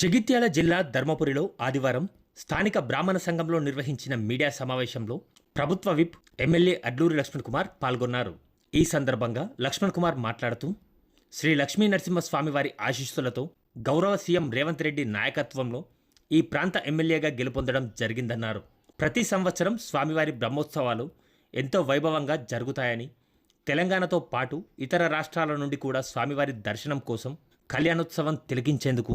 జగిత్యాల జిల్లా ధర్మపురిలో ఆదివారం స్థానిక బ్రాహ్మణ సంఘంలో నిర్వహించిన మీడియా సమావేశంలో ప్రభుత్వ విప్ ఎమ్మెల్యే అడ్లూరి లక్ష్మణ్ కుమార్ పాల్గొన్నారు. ఈ సందర్భంగా లక్ష్మణ్ కుమార్ మాట్లాడుతూ శ్రీ లక్ష్మీ నరసింహస్వామి వారి ఆశీస్సులతో గౌరవ సీఎం రేవంత్ రెడ్డి నాయకత్వంలో ఈ ప్రాంత ఎమ్మెల్యేగా గెలుపొందడం జరిగిందన్నారు. ప్రతి సంవత్సరం స్వామివారి బ్రహ్మోత్సవాలు ఎంతో వైభవంగా జరుగుతాయని తెలంగాణతో పాటు ఇతర రాష్ట్రాల నుండి కూడా స్వామివారి దర్శనం కోసం కళ్యాణోత్సవం తిలకించేందుకు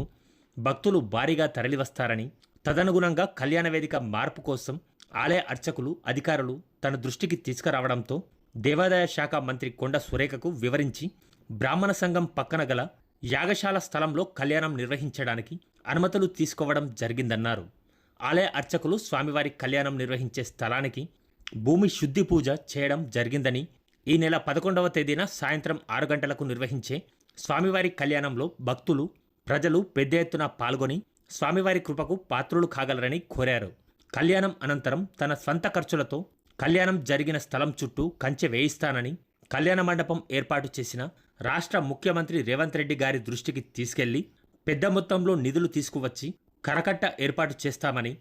భక్తులు భారీగా తరలివస్తారని తదనుగుణంగా కళ్యాణ వేదిక మార్పు కోసం ఆలయ అర్చకులు అధికారులు తన దృష్టికి తీసుకురావడంతో దేవాదాయ శాఖ మంత్రి కొండ సురేఖకు వివరించి బ్రాహ్మణ సంఘం పక్కన గల యాగశాల స్థలంలో కళ్యాణం నిర్వహించడానికి అనుమతులు తీసుకోవడం జరిగిందన్నారు. ఆలయ అర్చకులు స్వామివారి కళ్యాణం నిర్వహించే స్థలానికి భూమి శుద్ధి పూజ చేయడం జరిగిందని ఈ నెల పదకొండవ తేదీన సాయంత్రం ఆరు గంటలకు నిర్వహించే స్వామివారి కళ్యాణంలో భక్తులు ప్రజలు పెద్ద ఎత్తున పాల్గొని స్వామివారి కృపకు పాత్రులు కాగలరని కోరారు. కళ్యాణం అనంతరం తన స్వంత ఖర్చులతో కళ్యాణం జరిగిన స్థలం చుట్టూ కంచె వేయిస్తానని కళ్యాణ మండపం ఏర్పాటు చేసిన రాష్ట్ర ముఖ్యమంత్రి రేవంత్ రెడ్డి గారి దృష్టికి తీసుకెళ్ళి పెద్ద మొత్తంలో నిధులు తీసుకువచ్చి కరకట్ట ఏర్పాటు చేస్తామని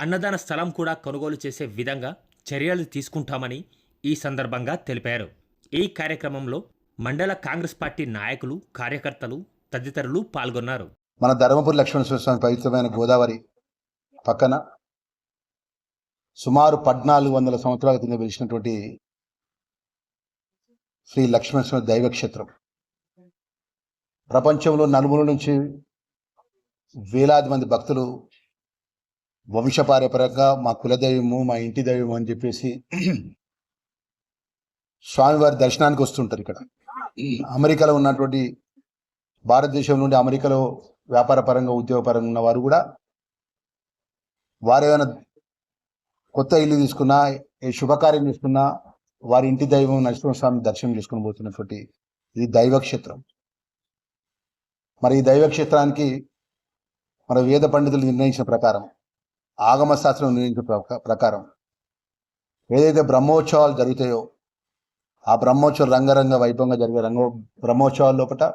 అన్నదాన స్థలం కూడా కొనుగోలు చేసే విధంగా చర్యలు తీసుకుంటామని ఈ సందర్భంగా తెలిపారు. ఈ కార్యక్రమంలో మండల కాంగ్రెస్ పార్టీ నాయకులు కార్యకర్తలు తదితరులు పాల్గొన్నారు. మన ధర్మపురి లక్ష్మణ స్వామి పవిత్రమైన గోదావరి పక్కన సుమారు పద్నాలుగు వందల సంవత్సరాల కింద వెలిసినటువంటి శ్రీ లక్ష్మణ దైవక్షేత్రం ప్రపంచంలో నలుమూల నుంచి వేలాది మంది భక్తులు వంశపారపరంగా మా కులదైవము మా ఇంటి దైవము అని చెప్పేసి స్వామివారి దర్శనానికి వస్తుంటారు ఇక్కడ. అమెరికాలో ఉన్నటువంటి భారతదేశం నుండి అమెరికాలో వ్యాపార పరంగా ఉద్యోగపరంగా ఉన్న వారు కూడా వారు ఏమైనా కొత్త ఇల్లు తీసుకున్నా ఏ శుభకార్యం తీసుకున్నా వారి ఇంటి దైవం నరసింహస్వామి దర్శనం చేసుకుని పోతున్నటువంటి ఇది దైవక్షేత్రం. మరి ఈ దైవక్షేత్రానికి మన వేద పండితులు నిర్ణయించిన ప్రకారం ఆగమ శాస్త్రం నిర్ణయించిన ప్రకారం ఏదైతే బ్రహ్మోత్సవాలు జరుగుతాయో ఆ బ్రహ్మోత్సవాలు రంగరంగ వైభవంగా జరిగే రంగ బ్రహ్మోత్సవాల లోపల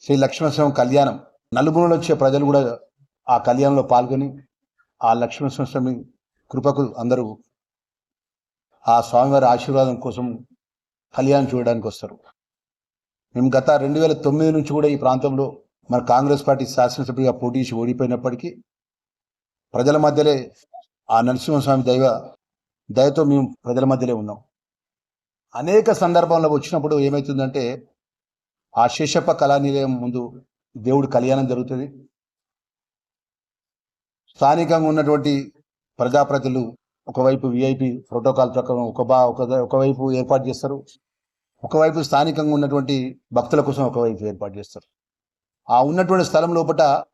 శ్రీ లక్ష్మణస్వామి కళ్యాణం. నలుగురులో వచ్చే ప్రజలు కూడా ఆ కళ్యాణంలో పాల్గొని ఆ లక్ష్మణస్వామి కృపకు అందరూ ఆ స్వామివారి ఆశీర్వాదం కోసం కళ్యాణం చూడడానికి వస్తారు. మేము గత రెండు వేల తొమ్మిది నుంచి కూడా ఈ ప్రాంతంలో మన కాంగ్రెస్ పార్టీ శాసనసభ్యుగా పోటీ చేసి ఓడిపోయినప్పటికీ ప్రజల మధ్యలే ఆ నరసింహస్వామి దైవ దయతో మేము ప్రజల మధ్యలో ఉన్నాం. అనేక సందర్భంలో వచ్చినప్పుడు ఏమవుతుందంటే ఆ శేషప్ప కళానిలయం ముందు దేవుడు కళ్యాణం జరుగుతుంది. స్థానికంగా ఉన్నటువంటి ప్రజాప్రతులు ఒకవైపు విఐపి ప్రోటోకాల్ ప్రకారం ఒక బా ఒక ఒకవైపు ఏర్పాటు చేస్తారు. ఒకవైపు స్థానికంగా ఉన్నటువంటి భక్తుల కోసం ఒకవైపు ఏర్పాటు చేస్తారు. ఆ ఉన్నటువంటి స్థలం లోపల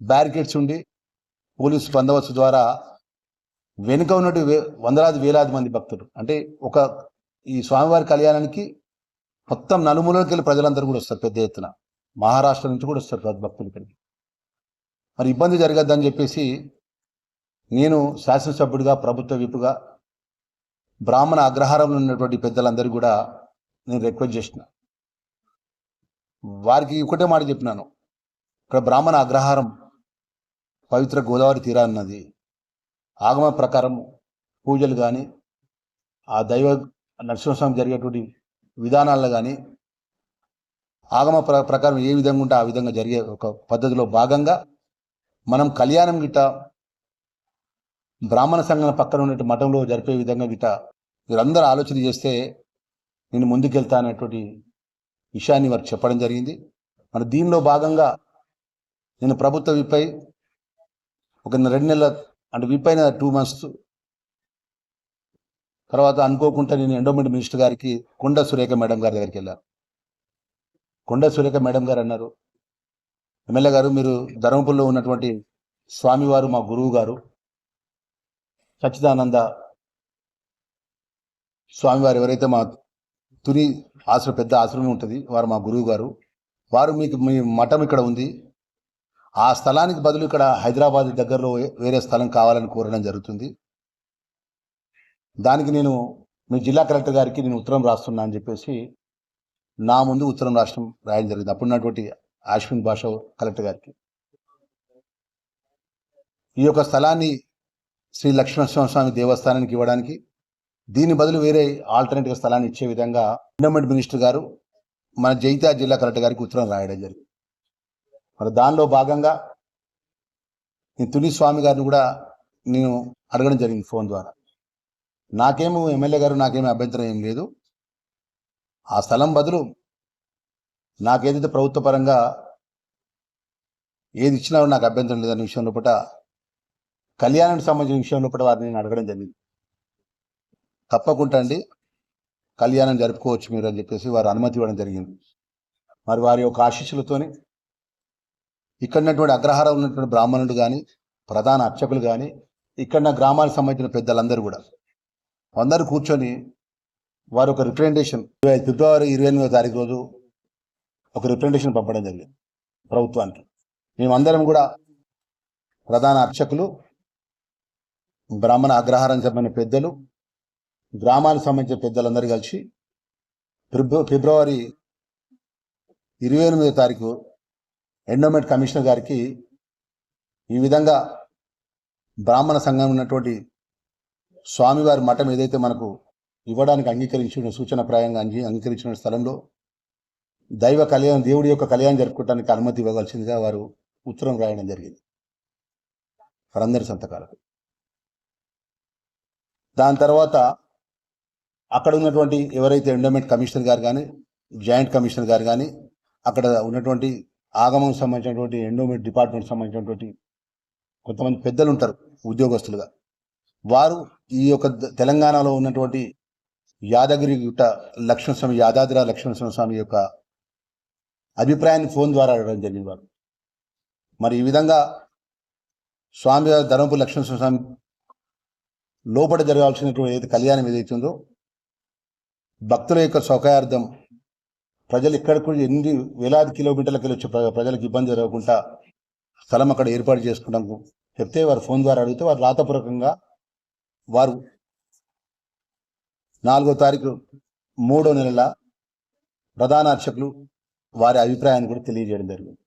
బ్యారికేడ్స్ ఉండి పోలీసు బందోబస్తు ద్వారా వెనుక ఉన్నట్టు వందలాది వేలాది మంది భక్తులు. అంటే ఒక ఈ స్వామివారి కళ్యాణానికి మొత్తం నలుమూలకి వెళ్ళి ప్రజలందరూ కూడా వస్తారు పెద్ద ఎత్తున. మహారాష్ట్ర నుంచి కూడా వస్తారు భక్తులు ఇక్కడికి. మరి ఇబ్బంది జరగద్దని చెప్పేసి నేను శాసనసభ్యుడిగా ప్రభుత్వ విపుగా బ్రాహ్మణ అగ్రహారంలో ఉన్నటువంటి పెద్దలందరూ కూడా నేను రిక్వెస్ట్ చేసిన. వారికి ఒకటే మాట చెప్పినాను. ఇక్కడ బ్రాహ్మణ అగ్రహారం పవిత్ర గోదావరి తీరాన్నది. ఆగమ ప్రకారం పూజలు కానీ ఆ దైవ నరసింహస్వామి జరిగేటువంటి విధానాల్లో కానీ ఆగమ ప్ర ప్రకారం ఏ విధంగా ఉంటే ఆ విధంగా జరిగే ఒక పద్ధతిలో భాగంగా మనం కళ్యాణం గిట్ట బ్రాహ్మణ సంఘం పక్కన ఉన్నట్టు మఠంలో జరిపే విధంగా గిట్ట మీరందరూ ఆలోచన చేస్తే నేను ముందుకెళ్తా అనేటువంటి విషయాన్ని వారికి చెప్పడం జరిగింది. మరి దీనిలో భాగంగా నేను ప్రభుత్వ విప్పై ఒక రెండు నెలల అంటే విపైన టూ మంత్స్ తర్వాత అనుకోకుండా నేను ఎండోమెంట్ మినిస్టర్ గారికి కొండ సురేఖ మేడం గారి దగ్గరికి వెళ్ళాను కొండ సురేఖ మేడం గారు అన్నారు ఎమ్మెల్యే గారు మీరు ధర్మపురిలో ఉన్నటువంటి స్వామివారు మా గురువు గారు సచ్చిదానంద స్వామివారు ఎవరైతే మా తుని ఆశ్రమ పెద్ద ఆశ్రమం ఉంటుంది వారు మా గురువు గారు వారు మీకు మీ మఠం ఇక్కడ ఉంది. ఆ స్థలానికి బదులు ఇక్కడ హైదరాబాద్ దగ్గరలో వేరే స్థలం కావాలని కోరడం జరుగుతుంది. దానికి నేను మీ జిల్లా కలెక్టర్ గారికి నేను ఉత్తరం రాస్తున్నా అని చెప్పేసి నా ముందు ఉత్తరం రాష్ట్రం రాయడం జరిగింది. అప్పుడున్నటువంటి అశ్విన్ భాష కలెక్టర్ గారికి. ఈ యొక్క స్థలాన్ని శ్రీ లక్ష్మణస్వామి స్వామి దేవస్థానానికి ఇవ్వడానికి దీని బదులు వేరే ఆల్టర్నేటివ్ స్థలాన్ని ఇచ్చే విధంగా ఎండోమెంట్ మినిస్టర్ గారు మన జైతా జిల్లా కలెక్టర్ గారికి ఉత్తరం రాయడం జరిగింది. మరి దానిలో భాగంగా నేను తుని స్వామి గారిని కూడా నేను అడగడం జరిగింది ఫోన్ ద్వారా. నాకేమో ఎమ్మెల్యే గారు నాకేమీ అభ్యంతరం ఏం లేదు. ఆ స్థలం బదులు నాకేదైతే ప్రభుత్వ పరంగా ఏది ఇచ్చినా నాకు అభ్యంతరం లేదనే విషయం లోపల కళ్యాణానికి సంబంధించిన విషయం లోపల వారిని నేను అడగడం జరిగింది. తప్పకుండా అండి కళ్యాణం జరుపుకోవచ్చు మీరు అని చెప్పేసి వారు అనుమతి ఇవ్వడం జరిగింది. మరి వారి యొక్క ఆశీస్సులతోని ఇక్కడ ఉన్నటువంటి అగ్రహారం ఉన్నటువంటి బ్రాహ్మణుడు కానీ ప్రధాన అర్చకులు కానీ ఇక్కడ నా గ్రామానికి సంబంధించిన పెద్దలందరూ కూడా అందరూ కూర్చొని వారు ఒక రిప్రజెంటేషన్ ఫిబ్రవరి ఇరవై ఎనిమిదో తారీఖు రోజు ఒక రిప్రజెంటేషన్ పంపడం జరిగింది ప్రభుత్వానికి. మేమందరం కూడా ప్రధాన అర్చకులు బ్రాహ్మణ అగ్రహారం సంబంధించిన పెద్దలు గ్రామానికి సంబంధించిన పెద్దలందరూ కలిసి ఫిబ్ర ఫిబ్రవరి ఇరవై ఎనిమిదో తారీఖు ఎండోమెంట్ కమిషనర్ గారికి ఈ విధంగా బ్రాహ్మణ సంఘం ఉన్నటువంటి స్వామివారి మఠం ఏదైతే మనకు ఇవ్వడానికి అంగీకరించిన సూచనప్రాయంగా అంగీ అంగీకరించిన స్థలంలో దైవ కళ్యాణం దేవుడి యొక్క కళ్యాణం జరుపుకోవడానికి అనుమతి ఇవ్వవలసిందిగా వారు ఉత్తరం రాయడం జరిగింది. వారందరి సంతకాలు దాని తర్వాత అక్కడ ఉన్నటువంటి ఎవరైతే ఎండోమెంట్ కమిషనర్ గారు కానీ జాయింట్ కమిషనర్ గారు కానీ అక్కడ ఉన్నటువంటి ఆగమం సంబంధించినటువంటి ఎండోమెంట్ డిపార్ట్మెంట్ సంబంధించినటువంటి కొంతమంది పెద్దలు ఉంటారు ఉద్యోగస్తులుగా. వారు ఈ యొక్క తెలంగాణలో ఉన్నటువంటి యాదగిరి గుట్ట లక్ష్మణస్వామి యాదాద్రి లక్ష్మణస్వామి స్వామి యొక్క అభిప్రాయాన్ని ఫోన్ ద్వారా అడగడం జరిగింది వారు. మరి ఈ విధంగా స్వామి ధర్మపు ధర్మపురి లక్ష్మణస్వామి స్వామి లోపల జరగాల్సినటువంటి ఏదైతే కళ్యాణం ఏదైతే ఉందో భక్తుల యొక్క సౌకర్యార్థం ప్రజలు ఇక్కడికి ఎన్ని వేలాది కిలోమీటర్లకి వచ్చే ప్రజలకు ఇబ్బంది జరగకుండా స్థలం అక్కడ ఏర్పాటు చేసుకుంటాం. చెప్తే వారు ఫోన్ ద్వారా అడిగితే వారు రాతపూర్వకంగా వారు నాలుగో తారీఖు మూడో నెలల ప్రధాన అర్చకులు వారి అభిప్రాయాన్ని కూడా తెలియజేయడం జరిగింది.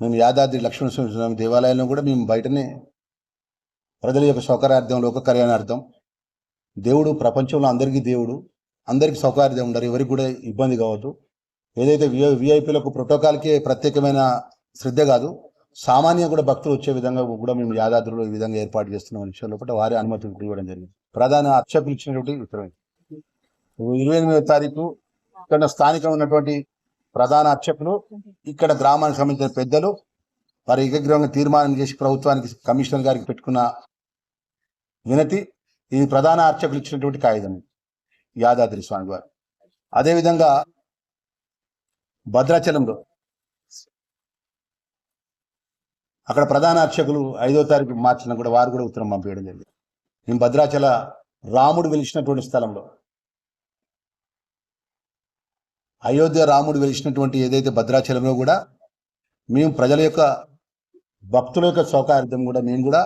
మేము యాదాద్రి లక్ష్మణ స్వామి దేవాలయంలో కూడా మేము బయటనే ప్రజల యొక్క సౌకర్యార్థం లోక కళ్యాణార్థం దేవుడు ప్రపంచంలో అందరికీ దేవుడు అందరికీ సౌకర్యం ఉండరు ఎవరికి కూడా ఇబ్బంది కావద్దు. ఏదైతే విఐ విఐపీలకు ప్రోటోకాల్కే ప్రత్యేకమైన శ్రద్ధ కాదు సామాన్య కూడా భక్తులు వచ్చే విధంగా కూడా మేము యాదాద్రులు ఈ విధంగా ఏర్పాటు చేస్తున్నాం అనే విషయం లోపల వారి అనుమతి ఇవ్వడం జరిగింది. ప్రధాన అర్చకులు ఇచ్చినటువంటి ఉత్తరం ఇరవై ఎనిమిదో తారీఖు ఇక్కడ స్థానికంగా ఉన్నటువంటి ప్రధాన అర్చకులు ఇక్కడ గ్రామానికి సంబంధించిన పెద్దలు వారి ఏకగ్రహంగా తీర్మానం చేసి ప్రభుత్వానికి కమిషనర్ గారికి పెట్టుకున్న వినతి ఇది ప్రధాన అర్చకులు ఇచ్చినటువంటి కాగితం యాదాద్రి స్వామి వారు అదేవిధంగా భద్రాచలంలో అక్కడ ప్రధాన అర్చకులు ఐదో తారీఖు మార్చిన కూడా వారు కూడా ఉత్తరం పంపించడం జరిగింది. మేము భద్రాచల రాముడు వెలిసినటువంటి స్థలంలో. అయోధ్య రాముడు వెలిసినటువంటి ఏదైతే భద్రాచలంలో కూడా మేము ప్రజల యొక్క భక్తుల యొక్క సౌకార్యం కూడా మేము కూడా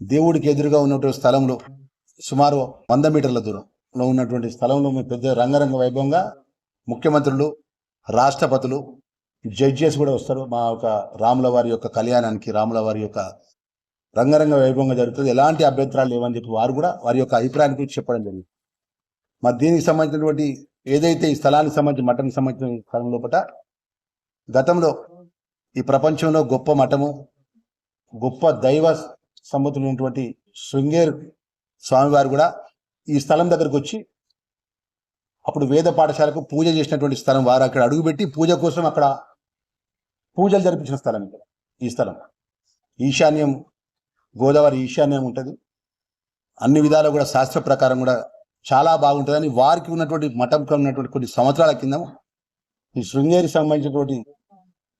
దేవుడికి ఎదురుగా ఉన్నటువంటి స్థలంలో సుమారు వంద మీటర్ల దూరంలో ఉన్నటువంటి స్థలంలో మేము పెద్ద రంగరంగ వైభవంగా ముఖ్యమంత్రులు రాష్ట్రపతులు జడ్జెస్ కూడా వస్తారు. మా యొక్క రాముల వారి యొక్క కళ్యాణానికి రాముల వారి యొక్క రంగరంగ వైభవంగా జరుగుతుంది. ఎలాంటి అభ్యంతరాలు లేవని చెప్పి వారు కూడా వారి యొక్క అభిప్రాయాన్ని గురించి చెప్పడం జరిగింది. మరి దీనికి సంబంధించినటువంటి ఏదైతే ఈ స్థలానికి సంబంధించిన మఠానికి సంబంధించిన స్థలం లోపల గతంలో ఈ ప్రపంచంలో గొప్ప మఠము గొప్ప దైవ సమ్మతులైనటువంటి శృంగేరు స్వామివారు కూడా ఈ స్థలం దగ్గరకు వచ్చి అప్పుడు వేద పాఠశాలకు పూజ చేసినటువంటి స్థలం వారు అక్కడ అడుగుపెట్టి పూజ కోసం అక్కడ పూజలు జరిపించిన స్థలం ఇక్కడ ఈ స్థలం. ఈశాన్యం గోదావరి ఈశాన్యం ఉంటుంది. అన్ని విధాలు కూడా శాస్త్ర ప్రకారం కూడా చాలా బాగుంటుందని వారికి ఉన్నటువంటి మఠంకి ఉన్నటువంటి కొన్ని సంవత్సరాల కింద ఈ శృంగేరి సంబంధించినటువంటి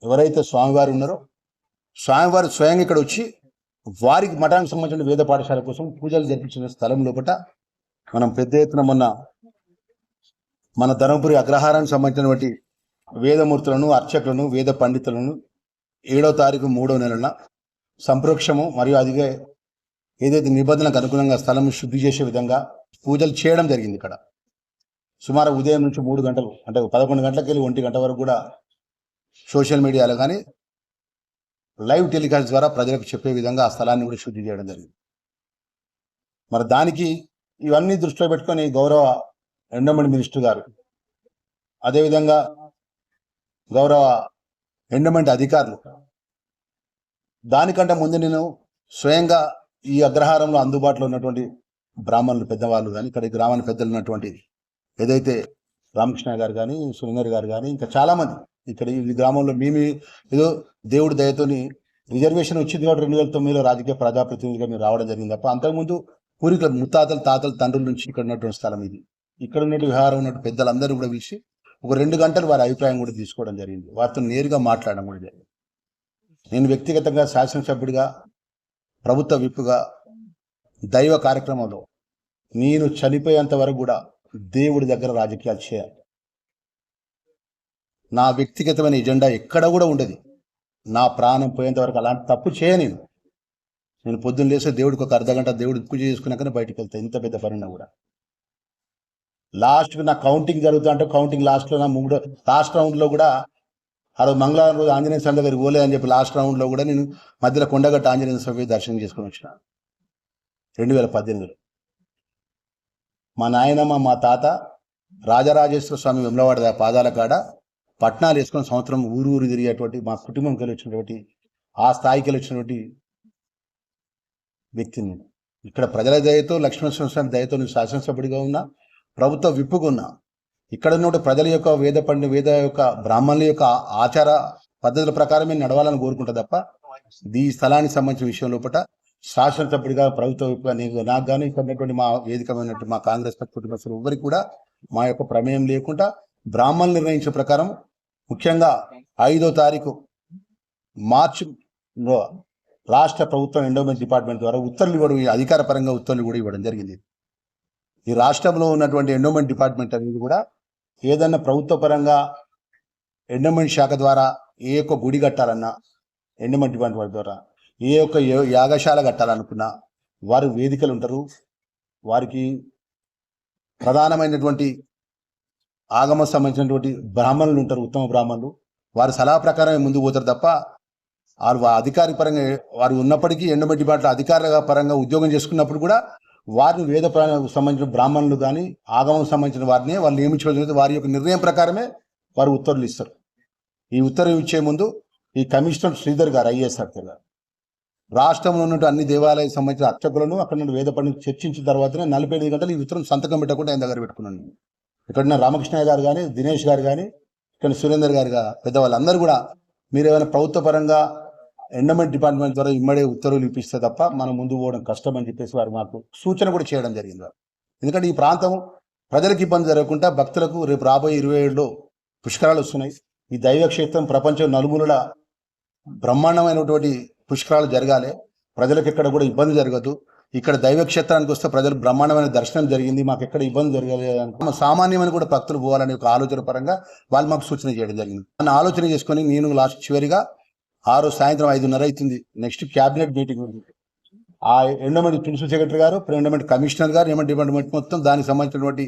ఎవరైతే స్వామివారు ఉన్నారో స్వామివారు స్వయంగా ఇక్కడ వచ్చి వారికి మఠానికి సంబంధించిన వేద పాఠశాల కోసం పూజలు జరిపించిన స్థలం లోపల మనం పెద్ద ఎత్తున మొన్న మన ధర్మపురి అగ్రహారానికి సంబంధించినటువంటి వేదమూర్తులను అర్చకులను వేద పండితులను ఏడో తారీఖు మూడో నెలన సంప్రోక్షము మరియు అదిగే ఏదైతే నిబంధనలకు అనుగుణంగా స్థలం శుద్ధి చేసే విధంగా పూజలు చేయడం జరిగింది ఇక్కడ. సుమారు ఉదయం నుంచి మూడు గంటలు అంటే పదకొండు గంటలకు వెళ్ళి ఒంటి గంట వరకు కూడా సోషల్ మీడియాలో కానీ లైవ్ టెలికాస్ట్ ద్వారా ప్రజలకు చెప్పే విధంగా ఆ స్థలాన్ని కూడా శుద్ధి చేయడం జరిగింది. మరి దానికి ఇవన్నీ దృష్టిలో పెట్టుకొని గౌరవ ఎండోమెంట్ మినిస్టర్ గారు అదేవిధంగా గౌరవ ఎండమెంట్ అధికారులు. దానికంటే ముందు నేను స్వయంగా ఈ అగ్రహారంలో అందుబాటులో ఉన్నటువంటి బ్రాహ్మణులు పెద్దవాళ్ళు కానీ ఇక్కడ ఈ గ్రామాల పెద్దలు ఉన్నటువంటి ఏదైతే రామకృష్ణ గారు కానీ సురేందర్ గారు కానీ ఇంకా చాలా మంది ఇక్కడ ఈ గ్రామంలో మేము ఏదో దేవుడి దయతోని రిజర్వేషన్ వచ్చింది కాబట్టి రెండు వేల తొమ్మిదిలో రాజకీయ ప్రజాప్రతినిధిగా మీరు రావడం జరిగింది. తప్ప అంతకుముందు పూర్వీకుల ముత్తాతలు తాతలు తండ్రుల నుంచి ఇక్కడ ఉన్నటువంటి స్థలం ఇది. ఇక్కడ ఉన్నటువంటి విహారం ఉన్నటువంటి పెద్దలందరూ కూడా పిలిచి ఒక రెండు గంటలు వారి అభిప్రాయం కూడా తీసుకోవడం జరిగింది. వారితో నేరుగా మాట్లాడడం కూడా జరిగింది. నేను వ్యక్తిగతంగా శాసనసభ్యుడిగా ప్రభుత్వ విప్పుగా దైవ కార్యక్రమంలో నేను చనిపోయేంత వరకు కూడా దేవుడి దగ్గర రాజకీయాలు చేయాలి. నా వ్యక్తిగతమైన ఎజెండా ఎక్కడ కూడా ఉండదు. నా ప్రాణం పోయేంత వరకు అలాంటి తప్పు చేయ నేను. నేను పొద్దున్న లేస్తే దేవుడికి ఒక అర్ధ గంట దేవుడు పూజ చేసుకున్నాకనే బయటికి వెళ్తాను ఇంత పెద్ద పని కూడా. లాస్ట్ నా కౌంటింగ్ జరుగుతా అంటే కౌంటింగ్ లాస్ట్లో నా మూడో లాస్ట్ రౌండ్లో కూడా ఆ రోజు మంగళవారం రోజు ఆంజనేయ స్వామి దగ్గరికి పోలే అని చెప్పి లాస్ట్ రౌండ్లో కూడా నేను మధ్యలో కొండగట్ట ఆంజనేయ స్వామి దర్శనం చేసుకుని వచ్చిన. రెండు వేల పద్దెనిమిదిలో. మా నాయనమ్మ మా తాత రాజరాజేశ్వర స్వామి వెమ్లవాడ పాదాల కాడ పట్నాలు వేసుకొని సంవత్సరం ఊరు ఊరు తిరిగేటువంటి మా కుటుంబం వెళ్ళి వచ్చినటువంటి ఆ స్థాయికి వెళ్ళి వచ్చినటువంటి వ్యక్తిని ఇక్కడ ప్రజల దయతో లక్ష్మణ స్వామి దయతో నేను శాసనసభ్యుడిగా ఉన్నా. ప్రభుత్వ విప్పుకున్న. ఇక్కడ నుండి ప్రజల యొక్క వేద పండి వేద యొక్క బ్రాహ్మణుల యొక్క ఆచార పద్ధతుల ప్రకారమే నడవాలని కోరుకుంటా తప్ప ఈ స్థలానికి సంబంధించిన విషయం లోపల శాసనసభ్యుడిగా ప్రభుత్వ నాకు కానీ ఇక్కడ మా వేదికమైనటువంటి మా కాంగ్రెస్ కుటుంబ సభ్యులు ఎవరికి కూడా మా యొక్క ప్రమేయం లేకుండా బ్రాహ్మణులు నిర్ణయించిన ప్రకారం ముఖ్యంగా ఐదో తారీఖు మార్చిలో రాష్ట్ర ప్రభుత్వం ఎండోమెంట్ డిపార్ట్మెంట్ ద్వారా ఉత్తర్వులు ఇవ్వడం ఈ అధికారపరంగా ఉత్తర్వులు కూడా ఇవ్వడం జరిగింది. ఈ రాష్ట్రంలో ఉన్నటువంటి ఎండోమెంట్ డిపార్ట్మెంట్ అనేది కూడా ఏదన్నా ప్రభుత్వ పరంగా ఎండోమెంట్ శాఖ ద్వారా ఏ ఒక్క గుడి కట్టాలన్నా ఎండోమెంట్ డిపార్ట్మెంట్ ద్వారా ఏ ఒక్క యాగశాల కట్టాలనుకున్నా వారు వేదికలు ఉంటారు. వారికి ప్రధానమైనటువంటి ఆగమ సంబంధించినటువంటి బ్రాహ్మణులు ఉంటారు ఉత్తమ బ్రాహ్మణులు. వారి సలహా ప్రకారమే ముందుకు పోతారు తప్ప వారు అధికారిక పరంగా వారు ఉన్నప్పటికీ ఎండోమెంట్ డిపార్ట్మెంట్ అధికారిక పరంగా ఉద్యోగం చేసుకున్నప్పుడు కూడా వారిని వేద సంబంధించిన బ్రాహ్మణులు కానీ ఆగమం సంబంధించిన వారిని వాళ్ళు నియమించుకోవచ్చు వారి యొక్క నిర్ణయం ప్రకారమే వారు ఉత్తర్వులు ఇస్తారు. ఈ ఉత్తర్వు ఇచ్చే ముందు ఈ కమిషనర్ శ్రీధర్ గారు ఐఏఎస్ అధికారి గారు రాష్ట్రంలో ఉన్న అన్ని దేవాలయాలకు సంబంధించిన అర్చకులను అక్కడ నుండి వేద పండితులు చర్చించిన తర్వాతనే నలభై ఎనిమిది గంటలు ఈ ఉత్తరం సంతకం పెట్టకుండా ఆయన దగ్గర పెట్టుకున్నాను ఇక్కడ రామకృష్ణయ్య గారు కానీ దినేష్ గారు కానీ ఇక్కడ సురేందర్ గారు పెద్దవాళ్ళందరూ కూడా మీరు ఏమైనా ప్రభుత్వ పరంగా ఎండమెంట్ డిపార్ట్మెంట్ ద్వారా ఇమ్మడే ఉత్తర్వులు ఇప్పిస్తే తప్ప మనం ముందు పోవడం కష్టం అని చెప్పేసి వారు మాకు సూచన కూడా చేయడం జరిగింది. ఎందుకంటే ఈ ప్రాంతం ప్రజలకు ఇబ్బంది జరగకుండా భక్తులకు రేపు రాబోయే ఇరవై ఏడులో పుష్కరాలు వస్తున్నాయి. ఈ దైవ క్షేత్రం ప్రపంచం నలుమూలల బ్రహ్మాండమైనటువంటి పుష్కరాలు జరగాలి. ప్రజలకు ఎక్కడ కూడా ఇబ్బంది జరగదు. ఇక్కడ దైవ క్షేత్రానికి వస్తే ప్రజలు బ్రహ్మాండమైన దర్శనం జరిగింది. మాకు ఎక్కడ ఇబ్బంది జరగలేదు సామాన్యమైన కూడా భక్తులు పోవాలనే ఒక ఆలోచన పరంగా వాళ్ళు మాకు సూచన చేయడం జరిగింది. నన్ను ఆలోచన చేసుకొని నేను లాస్ట్ చివరిగా ఆరు సాయంత్రం ఐదున్నర అవుతుంది. నెక్స్ట్ క్యాబినెట్ మీటింగ్ ఉంది. ఆ ఎండోమెంట్ ప్రిన్సిపల్ సెక్రటరీ గారు ఎండోమెంట్ కమిషనర్ గారు ఎండోమెంట్ డిపార్ట్మెంట్ మొత్తం దానికి సంబంధించినటువంటి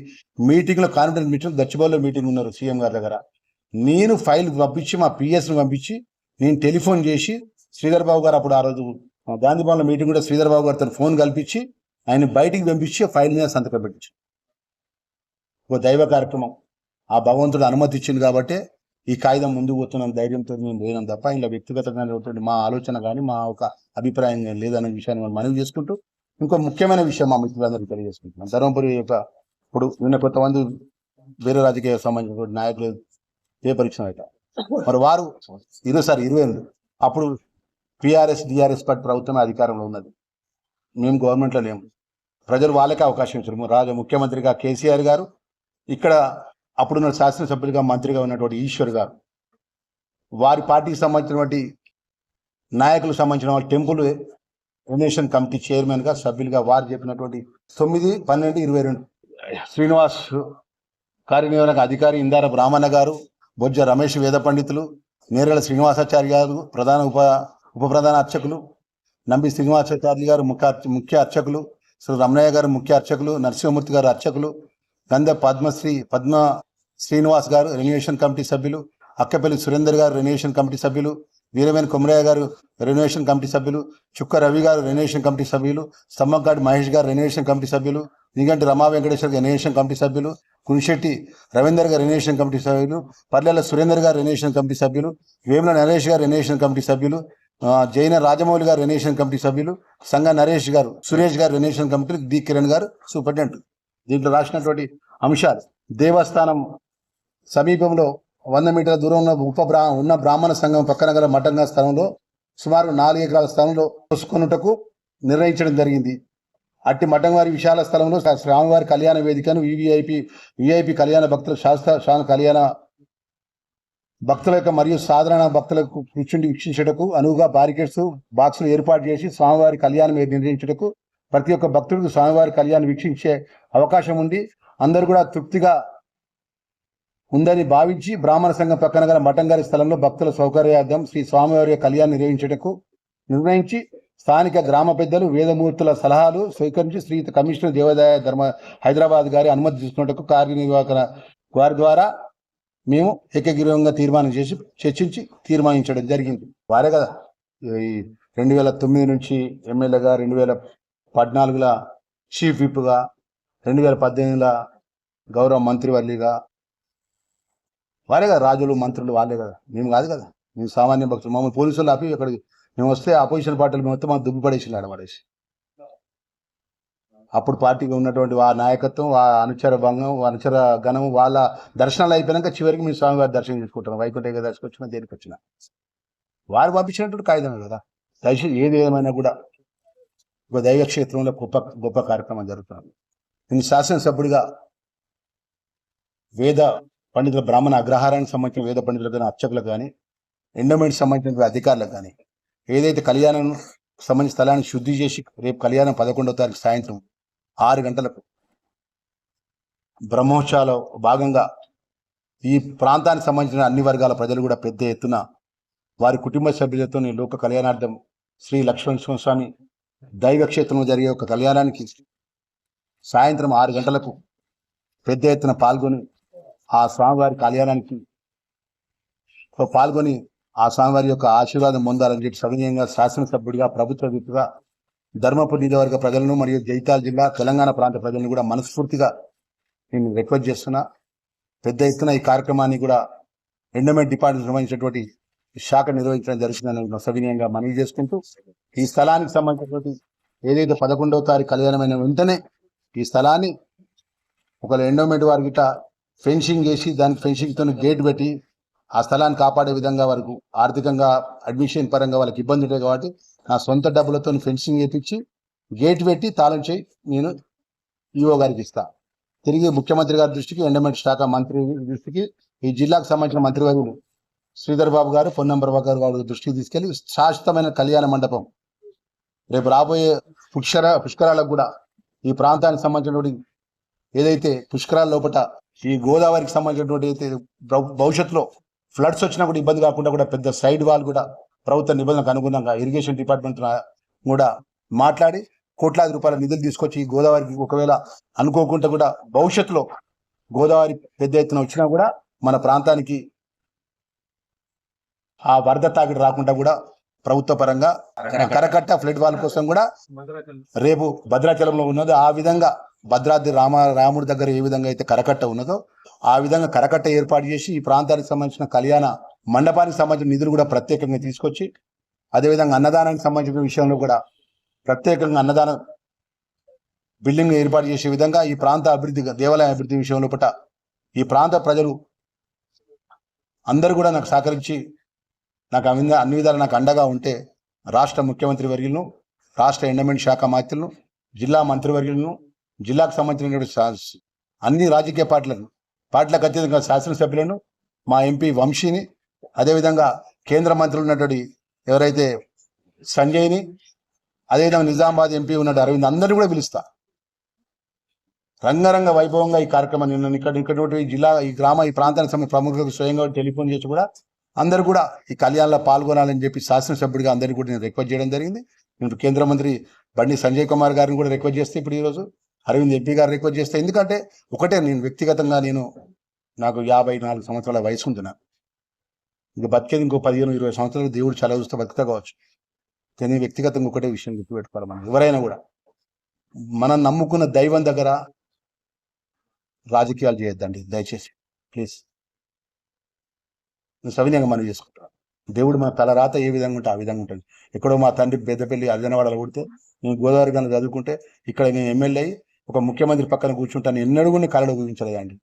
మీటింగ్లో కాన్ఫిడెన్స్ మీటింగ్ గచ్చిబౌలిలో మీటింగ్ ఉన్నారు సీఎం గారి దగ్గర. నేను ఫైల్ పంపించి మా పిఎస్ని పంపించి నేను టెలిఫోన్ చేసి శ్రీధర్ బాబు గారు అప్పుడు ఆ రోజు గాంధీ భవన్లో మీటింగ్ కూడా శ్రీధర్ బాబు గారితో ఫోన్ కల్పించి ఆయన బయటికి పంపించి ఫైల్ మీద సంతకం పెట్టించి ఒక దైవ కార్యక్రమం. ఆ భగవంతుడు అనుమతి ఇచ్చింది కాబట్టి ఈ కాగితం ముందుకు పోతున్న ధైర్యంతో మేము పోయినాం తప్ప ఇలా వ్యక్తిగతమైనటువంటి మా ఆలోచన కానీ మా ఒక అభిప్రాయం కానీ లేదనే విషయాన్ని మనం మనవి చేసుకుంటూ ఇంకో ముఖ్యమైన విషయం మా మిత్రులందరికీ తెలియజేసుకుంటున్నాం ధర్మపురి యొక్క ఇప్పుడు నిన్న కొంతమంది వేరే రాజకీయ సంబంధించిన నాయకులు ఏ పరీక్ష మరి వారు ఇరవై సార్ ఇరవై ఎనిమిది. అప్పుడు పిఆర్ఎస్ డిఆర్ఎస్ పార్టీ ప్రభుత్వమే అధికారంలో ఉన్నది. మేము గవర్నమెంట్లో లేము. ప్రజలు వాళ్ళకే అవకాశం ఇచ్చారు. రాజ ముఖ్యమంత్రిగా కేసీఆర్ గారు ఇక్కడ అప్పుడున్న శాసనసభ్యులుగా మంత్రిగా ఉన్నటువంటి ఈశ్వర్ గారు వారి పార్టీకి సంబంధించినటువంటి నాయకులకు సంబంధించిన వాళ్ళ టెంపుల్ రినేషన్ కమిటీ చైర్మన్గా సభ్యులుగా వారు చెప్పినటువంటి తొమ్మిది పన్నెండు ఇరవై రెండు. శ్రీనివాస్ కార్యనిర్వహణ అధికారి ఇందార బ్రాహ్మణ గారు బొజ్జ రమేష్ వేద పండితులు నేరల శ్రీనివాసాచార్య గారు ప్రధాన ఉప ఉప ప్రధాన అర్చకులు నంబి శ్రీనివాసాచార్య గారు ముఖ్య ముఖ్య అర్చకులు శ్రీ రమణయ్య గారు ముఖ్య అర్చకులు నరసింహమూర్తి గారు అర్చకులు గంధ పద్మశ్రీ పద్మ శ్రీనివాస్ గారు రెన్యువేషన్ కమిటీ సభ్యులు అక్కపల్లి సురేందర్ గారు రెన్యువేషన్ కమిటీ సభ్యులు వీరవేణి కొమరయ్య గారు రెనోవేషన్ కమిటీ సభ్యులు చుక్క రవి గారు రెనోవేషన్ కమిటీ సభ్యులు స్తంభంకాటి మహేష్ గారు రెనోవేషన్ కమిటీ సభ్యులు నిగంటి రమా వెంకటేశ్వర గారు కమిటీ సభ్యులు కునిశెట్టి రవీందర్ గారు రెనోవేషన్ కమిటీ సభ్యులు పల్లెల సురేందర్ గారు రెనోవేషన్ కమిటీ సభ్యులు వేముల నరేష్ గారు రెనోవేషన్ కమిటీ సభ్యులు జైన రాజమౌళి గారు రెనోవేషన్ కమిటీ సభ్యులు సంగ నరేష్ గారు సురేష్ గారు రెనోవేషన్ కమిటీ డి కిరణ్ గారు సూపరింటెండెంట్ దీంట్లో రాసినటువంటి అంశాలు. దేవస్థానం సమీపంలో వంద మీటర్ల దూరంలో ఉప బ్రా ఉన్న బ్రాహ్మణ సంఘం పక్కన గల మఠంగా స్థలంలో సుమారు నాలుగు ఎకరాల స్థలంలో పోసుకొనుటకు నిర్ణయించడం జరిగింది. అట్టి మఠం వారి విశాల స్థలంలో స్వామివారి కళ్యాణ వేదికను వివిఐపి విఐపి కళ్యాణ భక్తుల శాస్త్ర శాన కళ్యాణ భక్తుల యొక్క మరియు సాధారణ భక్తులకు కూర్చుండి వీక్షించటకు అనువుగా బారికేడ్స్ బాక్సులు ఏర్పాటు చేసి స్వామివారి కళ్యాణం నిర్ణయించుటకు ప్రతి ఒక్క భక్తుడికి స్వామివారి కళ్యాణం వీక్షించే అవకాశం ఉండి అందరూ కూడా తృప్తిగా ఉందని భావించి బ్రాహ్మణ సంఘం పక్కన గల మఠం గారి స్థలంలో భక్తుల సౌకర్యార్థం శ్రీ స్వామివారి కళ్యాణం నిర్వహించుటకు నిర్ణయించి స్థానిక గ్రామ పెద్దలు వేదమూర్తుల సలహాలు స్వీకరించి శ్రీ కమిషనర్ దేవాదాయ ధర్మ హైదరాబాద్ గారి అనుమతి తీసుకున్నట్టుకు కార్యనిర్వాహక వారి ద్వారా మేము ఏకగ్రీవంగా తీర్మానం చేసి చర్చించి తీర్మానించడం జరిగింది. వారే కదా ఈ రెండు వేల తొమ్మిది నుంచి ఎమ్మెల్యేగా రెండు వేల పద్నాలుగుల చీఫ్ విప్గా రెండు వేల పద్దెనిమిదిల గౌరవ మంత్రివర్లిగా వారే కదా రాజులు మంత్రులు వాళ్ళే కదా. మేము కాదు కదా. మేము సామాన్య భక్తులు. మమ్మల్ని పోలీసులు ఆపి అక్కడికి మేము వస్తే అపోజిషన్ పార్టీలు మేము మాకు దుబ్బు పడేసి. ఆడబడేసి అప్పుడు పార్టీగా ఉన్నటువంటి ఆ నాయకత్వం ఆ అనుచర భంగం అనుచర గణం వాళ్ళ దర్శనాలు అయిపోయాక చివరికి మేము స్వామివారి దర్శనం చేసుకుంటాం వైకుంఠ ఏకాదశికి వచ్చినా దేనికి వచ్చినా. వారు పంపించినటువంటి కాగితమే కదా. దయచేసి ఏది ఏమైనా కూడా ఒక దైవ క్షేత్రంలో గొప్ప గొప్ప కార్యక్రమం జరుగుతుంది. నేను శాసనసభ్యుడిగా వేద పండితుల బ్రాహ్మణ అగ్రహారానికి సంబంధించిన వేద పండితులకు కానీ అర్చకులకు కానీ ఎండోమెంట్ సంబంధించిన అధికారులకు కానీ ఏదైతే కళ్యాణం సంబంధించిన స్థలాన్ని శుద్ధి చేసి రేపు కళ్యాణం పదకొండవ తారీఖు సాయంత్రం ఆరు గంటలకు బ్రహ్మోత్సవాలో భాగంగా ఈ ప్రాంతానికి సంబంధించిన అన్ని వర్గాల ప్రజలు కూడా పెద్ద ఎత్తున వారి కుటుంబ సభ్యులతో లోక కళ్యాణార్థం శ్రీ లక్ష్మణ స్వామి దైవక్షేత్రంలో జరిగే ఒక కళ్యాణానికి సాయంత్రం ఆరు గంటలకు పెద్ద ఎత్తున పాల్గొని ఆ స్వామివారి కళ్యాణానికి పాల్గొని ఆ స్వామివారి యొక్క ఆశీర్వాదం పొందాలని చెప్పి సవినీయంగా శాసనసభ్యుడిగా ప్రభుత్వ విప్పుగా ధర్మపురి నియోజకవర్గ ప్రజలను మరియు జైతాల్ జిల్లా తెలంగాణ ప్రాంత ప్రజలను కూడా మనస్ఫూర్తిగా నేను రిక్వెస్ట్ చేస్తున్నా. పెద్ద ఎత్తున ఈ కార్యక్రమాన్ని కూడా ఎండోమెంట్ డిపార్ట్మెంట్ నిర్వహించినటువంటి శాఖ నిర్వహించడం జరుగుతుందని సవినీయంగా మనవి చేసుకుంటూ ఈ స్థలానికి సంబంధించినటువంటి ఏదైతే పదకొండవ తారీఖు కళ్యాణమైన వెంటనే ఈ స్థలాన్ని ఒక ఎండోమెంట్ వారి గిట్ట ఫెన్సింగ్ చేసి దానికి ఫెన్సింగ్తో గేట్ పెట్టి ఆ స్థలాన్ని కాపాడే విధంగా వరకు ఆర్థికంగా అడ్మిషన్ పరంగా వాళ్ళకి ఇబ్బంది ఉంటాయి కాబట్టి నా సొంత డబ్బులతో ఫెన్సింగ్ చేపించి గేట్ పెట్టి తాళం చేయి నేను ఈఓ గారికి ఇస్తా. తిరిగి ముఖ్యమంత్రి గారి దృష్టికి ఎండోమెంట్ శాఖ మంత్రి దృష్టికి ఈ జిల్లాకు సంబంధించిన మంత్రివర్యులు శ్రీధర్ బాబు గారు పొన్నం ప్రభాకర్ గారు వాళ్ళ దృష్టికి తీసుకెళ్ళి శాశ్వతమైన కళ్యాణ మండపం. రేపు రాబోయే పుష్కర పుష్కరాలకు కూడా ఈ ప్రాంతానికి సంబంధించినటువంటి ఏదైతే పుష్కరాల లోపల ఈ గోదావరికి సంబంధించినటువంటి అయితే భవిష్యత్తులో ఫ్లడ్స్ వచ్చినా కూడా ఇబ్బంది కాకుండా కూడా పెద్ద సైడ్ వాల్ కూడా ప్రభుత్వ నిబంధనలకు అనుగుణంగా ఇరిగేషన్ డిపార్ట్మెంట్ కూడా మాట్లాడి కోట్లాది రూపాయల నిధులు తీసుకొచ్చి ఈ గోదావరికి ఒకవేళ అనుకోకుండా కూడా భవిష్యత్తులో గోదావరి పెద్ద ఎత్తున వచ్చినా కూడా మన ప్రాంతానికి ఆ వరద తాకిడి రాకుండా కూడా ప్రభుత్వ పరంగా కరకట్ట. ఫ్లడ్ వాల్ కోసం కూడా రేపు భద్రాచలంలో ఉన్నదో ఆ విధంగా భద్రాద్రి రామ రాముడి దగ్గర ఏ విధంగా అయితే కరకట్ట ఉన్నదో ఆ విధంగా కరకట్ట ఏర్పాటు చేసి ఈ ప్రాంతానికి సంబంధించిన కళ్యాణ మండపానికి సంబంధించిన నిధులు కూడా ప్రత్యేకంగా తీసుకొచ్చి అదేవిధంగా అన్నదానానికి సంబంధించిన విషయంలో కూడా ప్రత్యేకంగా అన్నదానం బిల్డింగ్ ఏర్పాటు చేసే విధంగా ఈ ప్రాంత అభివృద్ధి దేవాలయ అభివృద్ధి విషయంలో పట ఈ ప్రాంత ప్రజలు అందరూ కూడా నాకు సహకరించి నాకు అన్ని అన్ని విధాలు నాకు అండగా ఉంటే రాష్ట్ర ముఖ్యమంత్రి వర్యులను రాష్ట్ర ఎండమెంట్ శాఖ మంత్రులను జిల్లా మంత్రివర్యులను జిల్లాకు సంబంధించినటువంటి శా- అన్ని రాజకీయ పార్టీలను పార్టీలకు అత్యధికంగా శాసనసభ్యులను మా ఎంపీ వంశీని అదేవిధంగా కేంద్ర మంత్రులు ఉన్నటువంటి ఎవరైతే సంజయ్ని అదేవిధంగా నిజామాబాద్ ఎంపీ ఉన్నట్టు అరవింద్ అందరినీ కూడా పిలుస్తా. రంగరంగ వైభవంగా ఈ కార్యక్రమం నిన్న ఇక్కడ ఇక్కడ జిల్లా ఈ గ్రామ ఈ ప్రాంతానికి సంబంధించిన ప్రముఖులకు స్వయంగా టెలిఫోన్ చేసి కూడా అందరూ కూడా ఈ కళ్యాణంలో పాల్గొనాలని చెప్పి శాసనసభ్యుడిగా అందరినీ కూడా నేను రిక్వెస్ట్ చేయడం జరిగింది. నేను కేంద్ర మంత్రి బండి సంజయ్ కుమార్ గారిని కూడా రిక్వెస్ట్ చేస్తే ఇప్పుడు ఈరోజు అరవింద్ ఎంపీ గారు రిక్వెస్ట్ చేస్తే. ఎందుకంటే ఒకటే నేను వ్యక్తిగతంగా నేను నాకు యాభై నాలుగు సంవత్సరాల వయసు ఉంది నాకు ఇంక బతికేది ఇంకో పదిహేను ఇరవై సంవత్సరాలు దేవుడు చాలా చూస్తే బతుకుతా కావచ్చు. కానీ వ్యక్తిగతంగా ఒకటే విషయం గుర్తుపెట్టుకోవాలి మనం. ఎవరైనా కూడా మనం నమ్ముకున్న దైవం దగ్గర రాజకీయాలు చేయొద్దండి. దయచేసి ప్లీజ్. సవినయంగా మనం చేసుకుంటాను దేవుడు మన తల రాత ఏ విధంగా ఉంటే ఆ విధంగా ఉంటుంది ఎక్కడో మా తండ్రి పెద్దపల్లి అర్జనవాడలో కొడితే నేను గోదావరి గంధ చదువుకుంటే ఇక్కడ నేను ఎమ్మెల్యే అయ్యి ఒక ముఖ్యమంత్రి పక్కన కూర్చుంటాను ఎన్నడూ కూడా కళలు ఊహించలేదండి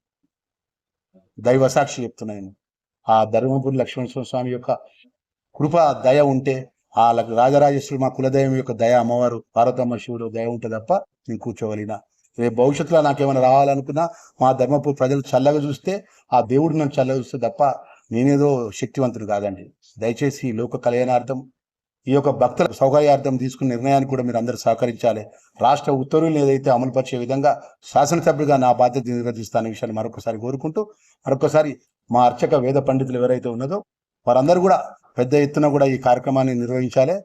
దైవ సాక్షి చెప్తున్నాను ఆ ధర్మపురి లక్ష్మణ స్వామి యొక్క కృప దయ ఉంటే ఆ ల- రాజరాజేశ్వరుడు మా కులదైవం యొక్క దయ అమ్మవారు పార్వతమ్మ శివుడు దయ ఉంటే తప్ప నేను కూర్చోగలిగిన రేపు భవిష్యత్తులో నాకేమైనా రావాలనుకున్నా మా ధర్మపురి ప్రజలు చల్లగా చూస్తే ఆ దేవుడు నన్ను చల్లగా చూస్తే తప్ప నేనేదో శక్తివంతుడు కాదండి. దయచేసి ఈ లోక కళ్యాణార్థం ఈ యొక్క భక్తుల సౌకర్యార్థం తీసుకున్న నిర్ణయానికి కూడా మీరు అందరూ సహకరించాలి. రాష్ట్ర ఉత్తర్వులు ఏదైతే అమలుపరిచే విధంగా శాసనసభ్యుడిగా నా బాధ్యత నిర్వర్తిస్తానే విషయాన్ని మరొకసారి కోరుకుంటూ మరొకసారి మా అర్చక వేద పండితులు ఎవరైతే ఉన్నదో వారందరూ కూడా పెద్ద ఎత్తున కూడా ఈ కార్యక్రమాన్ని నిర్వహించాలి.